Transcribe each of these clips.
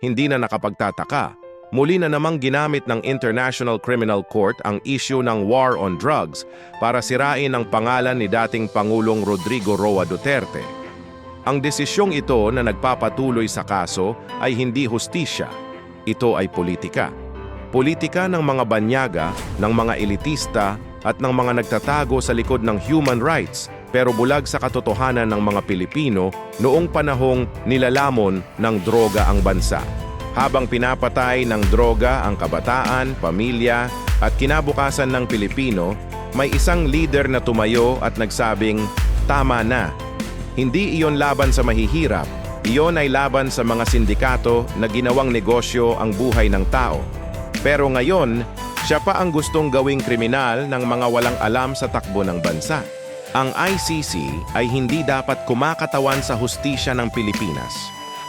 hindi na nakapagtataka. Muli na namang ginamit ng International Criminal Court ang issue ng war on drugs para sirain ang pangalan ni dating Pangulong Rodrigo Roa Duterte. Ang desisyong ito na nagpapatuloy sa kaso ay hindi hustisya. Ito ay politika. Politika ng mga banyaga, ng mga elitista at ng mga nagtatago sa likod ng human rights pero bulag sa katotohanan ng mga Pilipino noong panahong nilalamon ng droga ang bansa. Habang pinapatay ng droga ang kabataan, pamilya at kinabukasan ng Pilipino, may isang leader na tumayo at nagsabing, Tama na, hindi iyon laban sa mahihirap, iyon ay laban sa mga sindikato na ginawang negosyo ang buhay ng tao. Pero ngayon, siya pa ang gustong gawing kriminal ng mga walang alam sa takbo ng bansa. Ang ICC ay hindi dapat kumakatawan sa hustisya ng Pilipinas.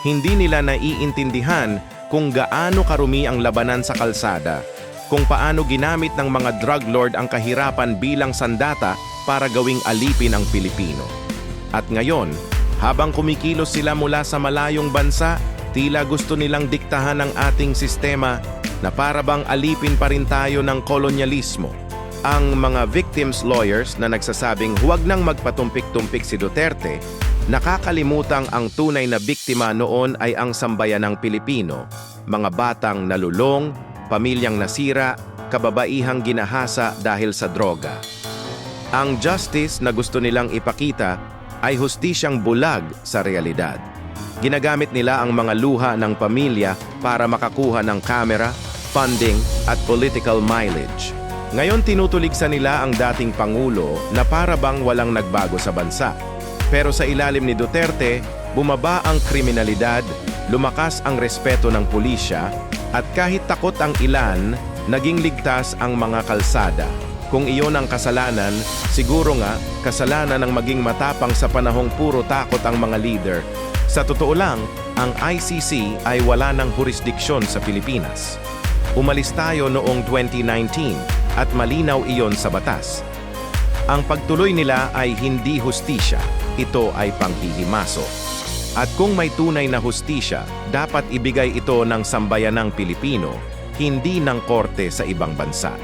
Hindi nila naiintindihan kung gaano karumi ang labanan sa kalsada, kung paano ginamit ng mga drug lord ang kahirapan bilang sandata para gawing alipin ang Pilipino. At ngayon, habang kumikilos sila mula sa malayong bansa, tila gusto nilang diktahan ang ating sistema na para bang alipin pa rin tayo ng kolonyalismo. Ang mga victims lawyers na nagsasabing huwag nang magpatumpik-tumpik si Duterte, nakakalimutang ang tunay na biktima noon ay ang sambayanang Pilipino, mga batang nalulong, pamilyang nasira, kababaihang ginahasa dahil sa droga. Ang justice na gusto nilang ipakita ay hustisyang bulag sa realidad. Ginagamit nila ang mga luha ng pamilya para makakuha ng kamera, funding at political mileage. Ngayon tinutuligsa nila ang dating Pangulo na para bang walang nagbago sa bansa. Pero sa ilalim ni Duterte, bumaba ang kriminalidad, lumakas ang respeto ng pulisya, at kahit takot ang ilan, naging ligtas ang mga kalsada. Kung iyon ang kasalanan, siguro nga kasalanan ng maging matapang sa panahong puro takot ang mga leader. Sa totoo lang, ang ICC ay wala ng jurisdiksyon sa Pilipinas. Umalis tayo noong 2019 at malinaw iyon sa batas. Ang pagtuloy nila ay hindi hustisya, ito ay panghihimaso. At kung may tunay na hustisya, dapat ibigay ito ng sambayanang Pilipino, hindi ng korte sa ibang bansa.